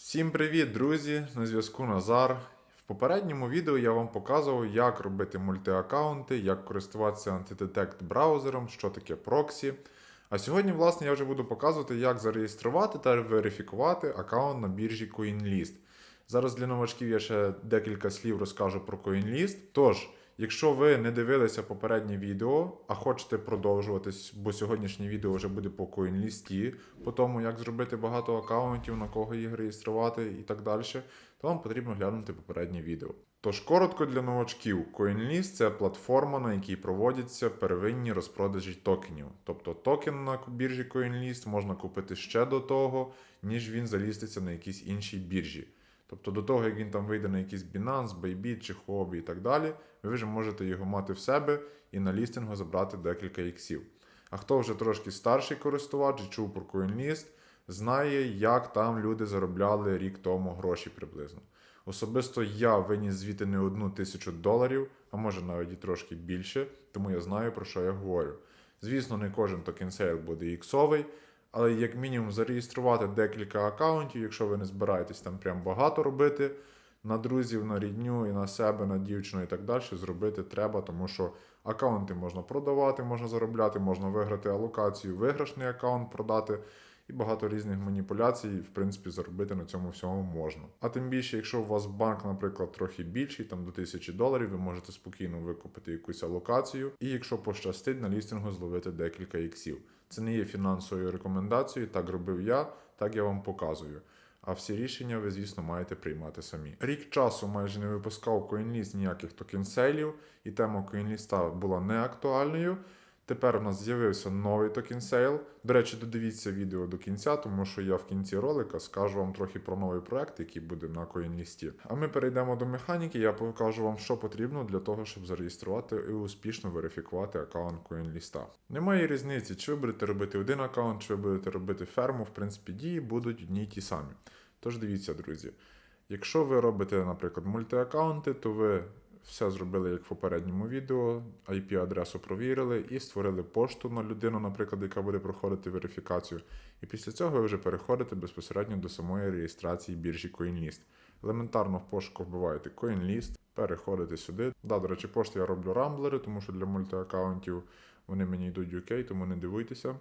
Всім привіт, друзі! На зв'язку Назар. В попередньому відео я вам показував, як робити мультиаккаунти, як користуватися антидетект браузером, що таке проксі. А сьогодні, власне, я вже буду показувати, як зареєструвати та верифікувати аккаунт на біржі CoinList. Зараз для новачків я ще декілька слів розкажу про CoinList. Тож, якщо ви не дивилися попереднє відео, а хочете продовжуватись, бо сьогоднішнє відео вже буде по CoinList, по тому, як зробити багато аккаунтів, на кого їх реєструвати і так далі, то вам потрібно глянути попереднє відео. Тож коротко для новачків, CoinList – це платформа, на якій проводяться первинні розпродажі токенів. Тобто токен на біржі CoinList можна купити ще до того, ніж він заліститься на якійсь іншій біржі. Тобто до того, як він там вийде на якийсь Binance, Bybit чи Huobi і так далі, ви вже можете його мати в себе і на лістингу забрати декілька іксів. А хто вже трошки старший користувач чув про CoinList, знає, як там люди заробляли рік тому гроші приблизно. Особисто я виніс звідти не одну тисячу доларів, а може навіть і трошки більше, тому я знаю про що я говорю. Звісно, не кожен токен сейл буде іксовий, але як мінімум зареєструвати декілька аккаунтів, якщо ви не збираєтесь там прям багато робити, на друзів, на рідню і на себе, на дівчину і так далі, зробити треба, тому що аккаунти можна продавати, можна заробляти, можна виграти алокацію, виграшний аккаунт продати. І багато різних маніпуляцій, в принципі, заробити на цьому всьому можна. А тим більше, якщо у вас банк, наприклад, трохи більший, там до 1000 доларів, ви можете спокійно викупити якусь алокацію, і якщо пощастить, на лістингу зловити декілька іксів. Це не є фінансовою рекомендацією, так робив я, так я вам показую. А всі рішення ви, звісно, маєте приймати самі. Рік часу майже не випускав CoinList ніяких токенсейлів, і тема CoinList була неактуальною. Тепер у нас з'явився новий токен сейл. До речі, додивіться відео до кінця, тому що я в кінці ролика скажу вам трохи про новий проект, який буде на CoinList. А ми перейдемо до механіки. Я покажу вам, що потрібно для того, щоб зареєструвати і успішно верифікувати аккаунт CoinList. Немає різниці, чи ви будете робити один аккаунт, чи ви будете робити ферму. В принципі, дії будуть одні й ті самі. Тож дивіться, друзі. Якщо ви робите, наприклад, мультиаккаунти, то ви все зробили як в попередньому відео, IP-адресу провірили і створили пошту на людину, наприклад, яка буде проходити верифікацію. І після цього ви вже переходите безпосередньо до самої реєстрації біржі CoinList. Елементарно в пошуку вбиваєте CoinList, переходите сюди. Да, до речі, пошти я роблю рамблери, тому що для мультиаккаунтів вони мені йдуть UK, тому не дивуйтеся.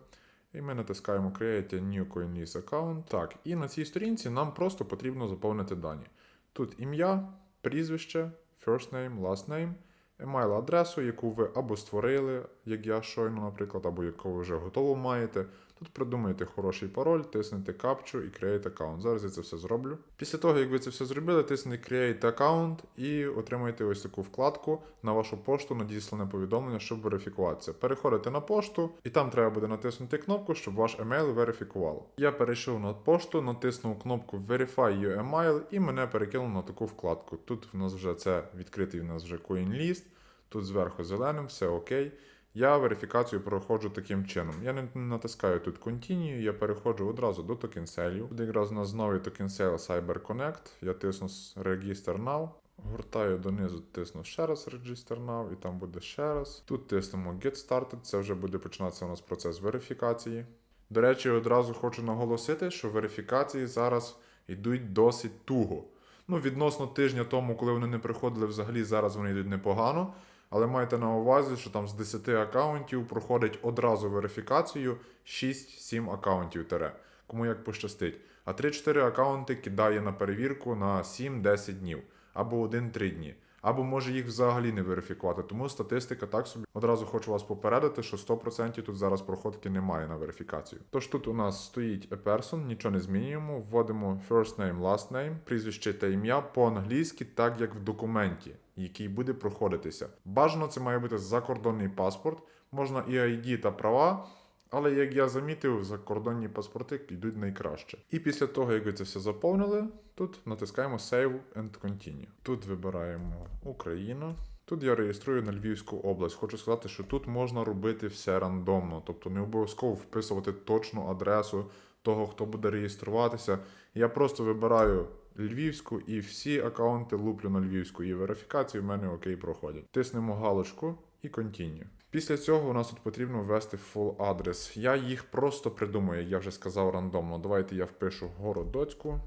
І ми натискаємо Create a New CoinList Account. Так, і на цій сторінці нам просто потрібно заповнити дані. Тут ім'я, прізвище, first name, last name, емайл адресу, яку ви або створили, як я щойно, наприклад, або яку ви вже готово маєте. Тут придумаєте хороший пароль, тиснете капчу і Create Account. Зараз я це все зроблю. Після того, як ви це все зробили, тиснете Create Account і отримаєте ось таку вкладку на вашу пошту надіслане повідомлення, щоб верифікуватися. Переходите на пошту, і там треба буде натиснути кнопку, щоб ваш емейл верифікувало. Я перейшов на пошту, натиснув кнопку Verify your email і мене перекинуло на таку вкладку. Тут в нас вже це відкритий в нас вже CoinList, тут зверху зеленим, все окей. Я верифікацію проходжу таким чином. Я не натискаю тут Continue, я переходжу одразу до токенселів. Буде якраз у нас новий токенсейл Cyber Connect. Я тисну Register Now. Гортаю донизу, тисну ще раз Register Now, і там буде ще раз. Тут тиснемо Get Started, це вже буде починатися у нас процес верифікації. До речі, одразу хочу наголосити, що верифікації зараз йдуть досить туго. Ну, відносно тижня тому, коли вони не приходили взагалі, зараз вони йдуть непогано. Але майте на увазі, що там з 10 аккаунтів проходить одразу верифікацію 6-7 аккаунтів тере, кому як пощастить. А 3-4 аккаунти кидає на перевірку на 7-10 днів або 1-3 дні. Або може їх взагалі не верифікувати. Тому статистика так собі. Одразу хочу вас попередити, що 100% тут зараз проходки немає на верифікацію. Тож тут у нас стоїть a person, нічого не змінюємо. Вводимо first name, last name, прізвище та ім'я по-англійськи, так як в документі, який буде проходитися. Бажано це має бути закордонний паспорт, можна і ID та права. Але як я замітив, закордонні паспорти йдуть найкраще. І після того, як ви це все заповнили, тут натискаємо Save and Continue. Тут вибираємо Україну. Тут я реєструю на Львівську область. Хочу сказати, що тут можна робити все рандомно, тобто не обов'язково вписувати точну адресу того, хто буде реєструватися. Я просто вибираю Львівську і всі аккаунти луплю на Львівську, і верифікації в мене окей проходять. Тиснемо галочку і Continue. Після цього у нас тут потрібно ввести full адрес. Я їх просто придумаю, я вже сказав рандомно. Давайте я впишу Городоцьку.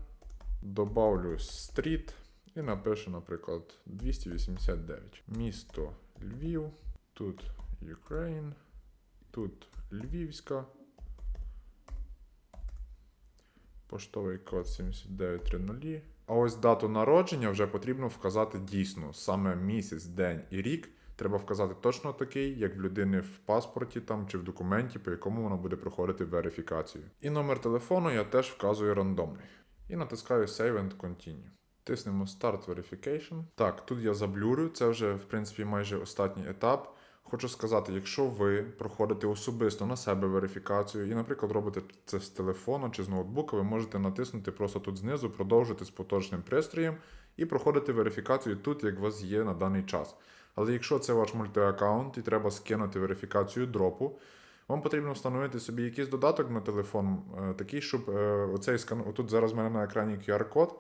Добавлю стріт і напишу, наприклад, 289. Місто Львів. Тут Ukraine. Тут Львівська. Поштовий код 7930. А ось дату народження вже потрібно вказати дійсно. Саме місяць, день і рік треба вказати точно такий, як в людини в паспорті там чи в документі, по якому вона буде проходити верифікацію. І номер телефону я теж вказую рандомний. І натискаю Save and Continue. Тиснемо Start Verification. Так, тут я заблюрю, це вже в принципі майже останній етап. Хочу сказати, якщо ви проходите особисто на себе верифікацію і, наприклад, робите це з телефону чи з ноутбука, ви можете натиснути просто тут знизу, продовжити з поточним пристроєм і проходити верифікацію тут, як у вас є на даний час. Але якщо це ваш мультиаккаунт і треба скинути верифікацію дропу, вам потрібно встановити собі якийсь додаток на телефон, е, такий, щоб е, оцей скан... Отут зараз в мене на екрані QR-код,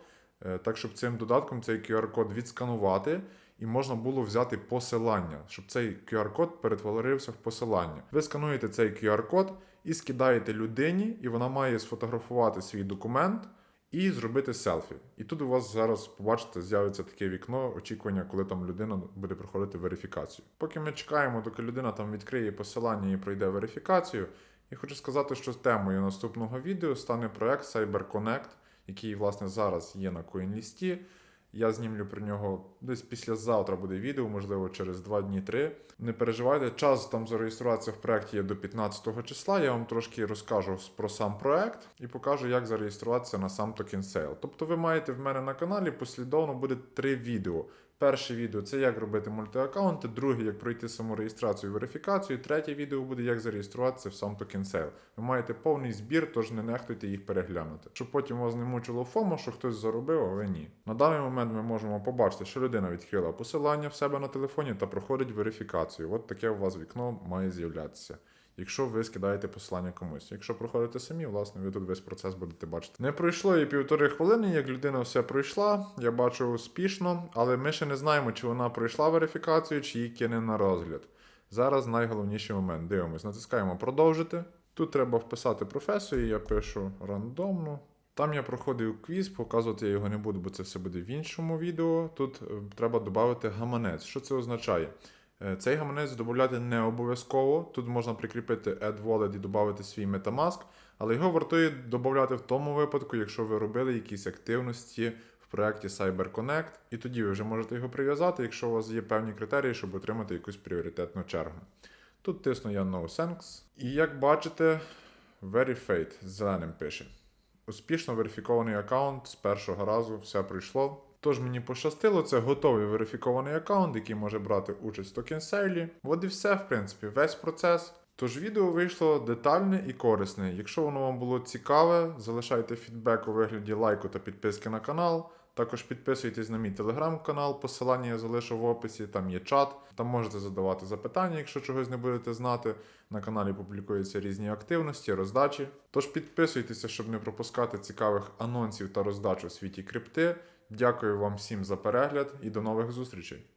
е, так щоб цим додатком цей QR-код відсканувати і можна було взяти посилання, щоб цей QR-код перетворився в посилання. Ви скануєте цей QR-код і скидаєте людині, і вона має сфотографувати свій документ і зробити селфі. І тут у вас зараз побачите, з'явиться таке вікно очікування, коли там людина буде проходити верифікацію. Поки ми чекаємо, доки людина там відкриє посилання і пройде верифікацію. Я хочу сказати, що темою наступного відео стане проект CyberConnect, який власне зараз є на CoinList. Я знімлю про нього десь післязавтра буде відео, можливо, через 2 дні 3. Не переживайте, час там зареєструватися в проєкті є до 15 числа. Я вам трошки розкажу про сам проект і покажу, як зареєструватися на сам токен сейл. Тобто ви маєте в мене на каналі послідовно буде три відео. Перше відео це як робити мультиаккаунти, друге, як пройти самореєстрацію і верифікацію. Третє відео буде як зареєструватися в сам токен Sale. Ви маєте повний збір, тож не нехтуйте їх переглянути. Щоб потім вас не мучило ФОМО, що хтось заробив, а ви ні. На даний момент ми можемо побачити, що людина відкрила посилання в себе на телефоні та проходить верифікацію. От таке у вас вікно має з'являтися. Якщо ви скидаєте посилання комусь. Якщо проходите самі, власне, ви тут весь процес будете бачити. Не пройшло і півтори хвилини, як людина все пройшла. Я бачу успішно, але ми ще не знаємо, чи вона пройшла верифікацію, чи її кине на розгляд. Зараз найголовніший момент. Дивимось, натискаємо продовжити. Тут треба вписати професію, я пишу рандомно. Там я проходив квіз, показувати я його не буду, бо це все буде в іншому відео. Тут е, треба додати гаманець. Що це означає? Е, Цей гаманець додати не обов'язково. Тут можна прикріпити Add Wallet і додати свій Metamask, але його вартує додати в тому випадку, якщо ви робили якісь активності в проєкті CyberConnect, і тоді ви вже можете його прив'язати, якщо у вас є певні критерії, щоб отримати якусь пріоритетну чергу. Тут тисну я No Thanks. І як бачите, Verified зеленим пише. Успішно верифікований аккаунт з першого разу все пройшло. Тож мені пощастило, це готовий верифікований аккаунт, який може брати участь в токен сейлі. От і все, в принципі, весь процес. Тож відео вийшло детальне і корисне. Якщо воно вам було цікаве, залишайте фідбек у вигляді лайку та підписки на канал. Також підписуйтесь на мій телеграм-канал, посилання я залишу в описі, там є чат, там можете задавати запитання, якщо чогось не будете знати. На каналі публікуються різні активності, роздачі. Тож підписуйтеся, щоб не пропускати цікавих анонсів та роздач у світі крипти. Дякую вам всім за перегляд і до нових зустрічей!